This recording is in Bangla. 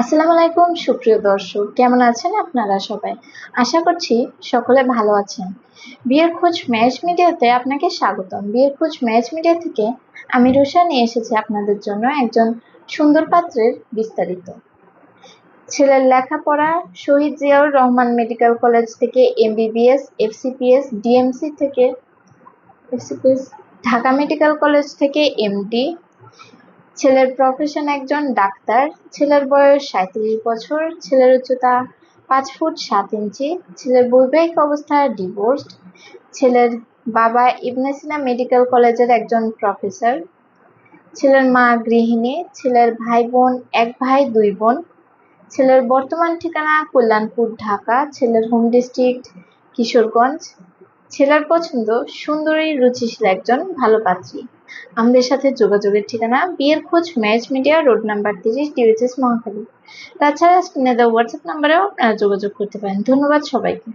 আসসালামু আলাইকুম, সুপ্রিয় দর্শক। কেমন আছেন আপনারা সবাই? আশা করছি সকলে ভালো আছেন। বিয়ের খোঁজ ম্যাচ মিডিয়াতে আপনাকে স্বাগতম। বিয়ের খোঁজ ম্যাচ মিডিয়া থেকে আমি রুষা নিয়ে এসেছি আপনাদের জন্য একজন সুন্দর পাত্রের বিস্তারিত। ছেলের লেখাপড়া, শহীদ জিয়াউর রহমান মেডিকেল কলেজ থেকে এমবিবিএস, এফসিপিএস, ডিএমসি থেকে, এফসিপিএস, ঢাকা মেডিকেল কলেজ থেকে এমডি ছেলের প্রফেশন একজন ডাক্তার, ছেলের বয়স সাঁত্রিশ বছর, ছেলের উচ্চতা পাঁচ ফুট সাত ইঞ্চি, ছেলের বৈবাহিক অবস্থা ডিভোর্সড ছেলের বাবা ইবনে সিনা মেডিকেল কলেজের একজন প্রফেসর ছেলের মা গৃহিণী, ছেলের ভাই বোন, এক ভাই, দুই বোন, ছেলের বর্তমান ঠিকানা কল্যাণপুর, ঢাকা, ছেলের হোম ডিস্ট্রিক্ট কিশোরগঞ্জ, ছেলের পছন্দ সুন্দরী, রুচিশীল একজন ভালো পাত্রী। আমাদের সাথে যোগাযোগের ঠিকানা বিয়ের খোঁজ ম্যাচ মিডিয়া রোড নাম্বার তিরিশ ডিউএসএস মহাখালী। তাছাড়া স্ক্রিনে দেওয়া হোয়াটসঅ্যাপ নাম্বারেও আপনারা যোগাযোগ করতে পারেন। ধন্যবাদ সবাইকে।